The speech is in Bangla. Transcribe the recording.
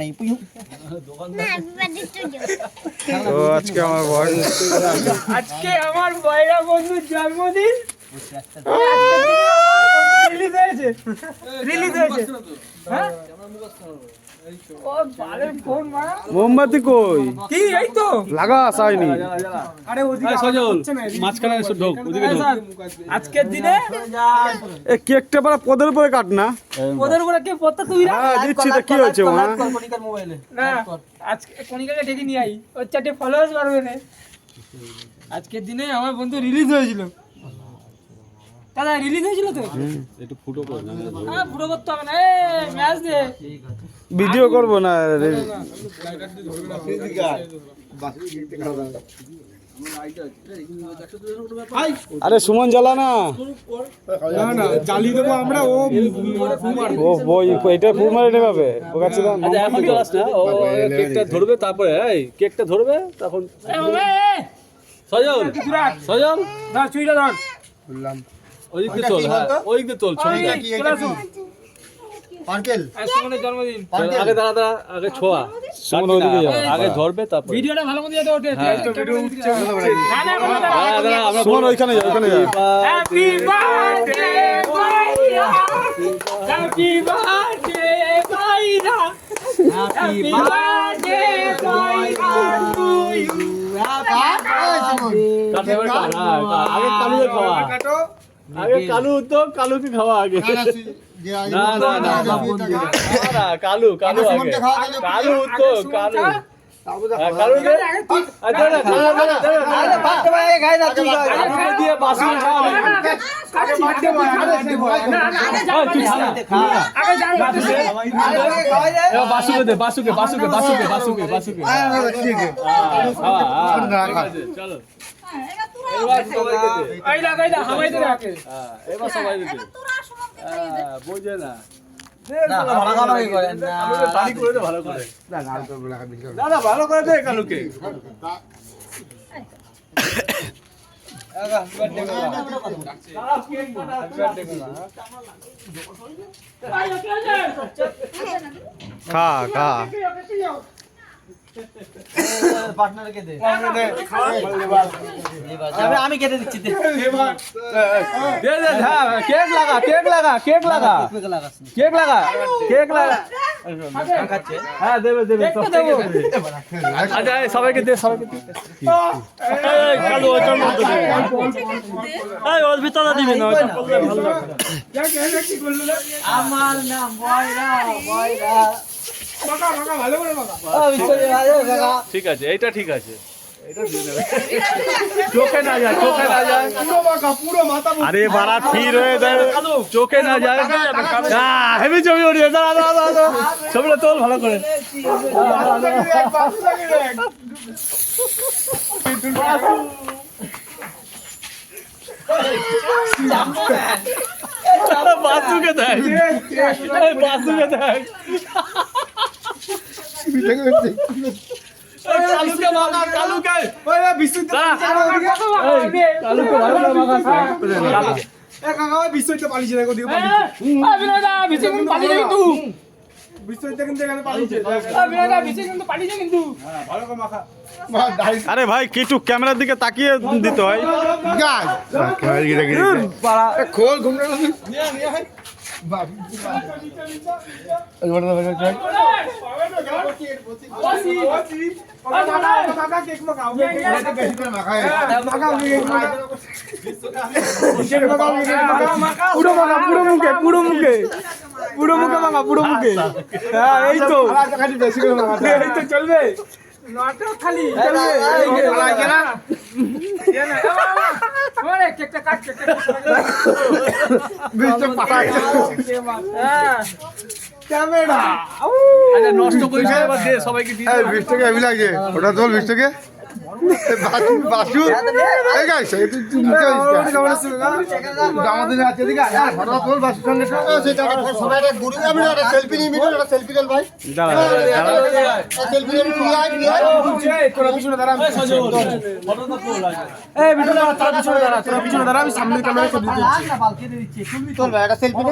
নেই। তো আজকে আমার বয়স আজকে আমার বয়রা বন্ধুর জন্মদিন। রিলিজ হয়েছে। রিলিজ হয়েছে। হ্যাঁ? মোমবাতি কই? কি এই তো? লাগা আসাইনি আরে ওদিকে সজল হচ্ছে না, এদিকে। মাঝখানে এসে ঢোক ওদিকে আজকের দিনে এ কেকটা পারা পদের উপরে কাট না। ওদের উপরে কে পত্তা তুই না হ্যাঁ দিচ্ছি তো কি হয়েছে মা? মোবাইলে। না আজকে কনিকাকে ডেকে নিয়ে আই। ওর চারটে ফলোয়ার্স বাড়বে না। আজকের দিনে আমার বন্ধু রিলিজ হয়েছিল। দাদা রিলিজ হয়েছিল তো? একটু ফুটো করে না হ্যাঁ পুরো করতে হবে না। এ ম্যাচ দে। ভিডিও করব না আরে সুমন জ্বালা না জ্বালিয়ে দেবো আমরা ও ও বই এটা ফুল মারে নেবে পাবে। ও কাছে আচ্ছা এখন চলাস না ও কেকটা ধরবে তারপরে এই কেকটা ধরবে তখন সজল সজল। ধর চুইটা ধর। দিকে চল হ্যাঁ ওই দিকে চল ছবি এই, চলে আসুন। পার্কেল সুমনের জন্মদিন আগে দাঁড়া দাঁড়া আগে ছোয়া সুমন ওদিকে যাও আগে ধরবে তারপরে ভিডিওটা ভালো মতো যাতে ওঠে হ্যাঁ। না না দাঁড়া। দাঁড়া দাঁড়া আমরা সুমন ওইখানে যাও ওইখানে যাও হ্যাপি বার্থডে ভাইয়া হ্যাপি বার্থডে ভাইয়া হ্যাপি বার্থডে ভাইয়া টু ইউ কাটে এবার কাট, হ্যাঁ, আগে কালুকে খাওয়া আগে কালু তো কালুকে খাওয়া আগে। না না না না, না, কালু কালু আগে কালু তো কালু। হ্যাঁ, কালু বাসুকে বাসুকে দে বাসুকে বাসুকে বাসুকে বাসুকে বাসুকে। হ্যাঁ, হ্যাঁ, ঠিক আছে, চলো। এবার লাগা হামাই হ্যাঁ, সবাই দে হ্যাঁ, বোঝে না ভাগাভাগি করেন না কালুকে তালি করে দে ভালো করে না না ভালো করে দে কালুকে খা খা আমি কেটে দিচ্ছি দে কেক লাগা কেক লাগা কেক লাগা কেক লাগা কেক লাগা হ্যাঁ দেবে দেবে আচ্ছা সবাইকে দে সবাইকে দিবি না আমার নাম ঠিক আছে এইটা ঠিক আছে। এটা দিয়ে দেবে। চোখে না যায় চোখে না যায়। আরে বাড়া ফির হয়ে যায়। চোখে না যায়। না হেভি ছবি উঠিয়ে দাঁড়া দাঁড়া দাঁড়া। ছবিটা তোল ভালো করে। বাসুকে দেখ। বাসুকে দেখ। আরে ভাই কিছু ক্যামেরার দিকে তাকিয়ে দিতে হয়। কাকা কেক পুরো মাখা পুরো মুখে পুরো মুখে পুরো মুখে মাখা পুরো মুখে হ্যাঁ এই তো এই তো চলবে খালি চলবে এই যে, লাগে না এ না, এ বাবা, ওরে, কেকটা কাট, কেকটা কাট। হ্যাঁ, ক্যামেরা। আচ্ছা নষ্ট করিস এবার দে সবাইকে দিয়ে দে। বিশ টাকা হেভি লাগছে ওটা তোল বিশ টাকা বাসু বাসু এই গাইস এই তুই তুই মুখে আমাদের আছে দিকে ফটো তোল বাসুর সঙ্গে সেটা সবাই একটা গুরু আমি একটা সেলফি নিয়ে মিটার একটা সেলফি নেন ভাই দাঁড়া। সেলফি নিয়ে তোরা পিছনে দাঁড়া আমি এই পিছনে তোরা পিছনে দাঁড়া তোরা পিছনে দাঁড়া আমি সামনের ক্যামেরা একটা সেলফি